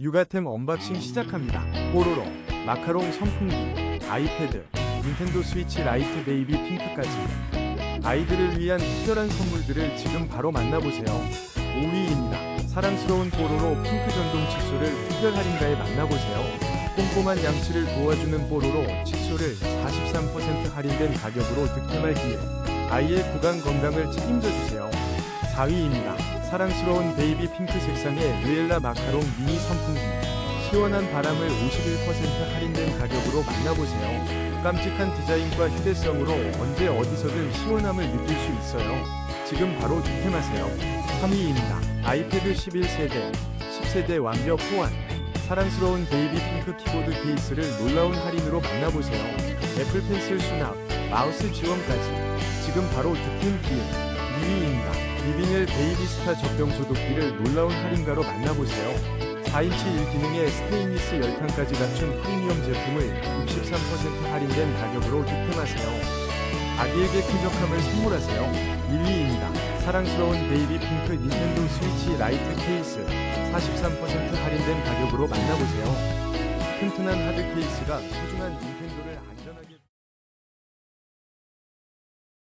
육아템 언박싱 시작합니다. 뽀로로, 마카롱 선풍기, 아이패드, 닌텐도 스위치 라이트 베이비 핑크까지 아이들을 위한 특별한 선물들을 지금 바로 만나보세요. 5위입니다. 사랑스러운 뽀로로 핑크 전동 칫솔을 특별 할인가에 만나보세요. 꼼꼼한 양치를 도와주는 뽀로로 칫솔을 43% 할인된 가격으로 득템할 기회. 아이의 구강 건강을 책임져 주세요. 4위입니다. 사랑스러운 베이비 핑크 색상의 루엘라 마카롱 미니 선풍기. 시원한 바람을 51% 할인된 가격으로 만나보세요. 깜찍한 디자인과 휴대성으로 언제 어디서든 시원함을 느낄 수 있어요. 지금 바로 득템하세요. 3위입니다. 아이패드 11세대, 10세대 완벽 호환. 사랑스러운 베이비 핑크 키보드 케이스를 놀라운 할인으로 만나보세요. 애플 펜슬 수납, 마우스 지원까지. 지금 바로 득템 기회. 2위입니다. 비비넬 베이비스타 젖병 소독기를 놀라운 할인가로 만나보세요. 4인치 1기능의 스테인리스 열탕까지 갖춘 프리미엄 제품을 63% 할인된 가격으로 득템하세요. 아기에게 쾌적함을 선물하세요. 1위입니다. 사랑스러운 베이비 핑크 닌텐도 스위치 라이트 케이스 43% 할인된 가격으로 만나보세요. 튼튼한 하드 케이스가 소중한 닌텐도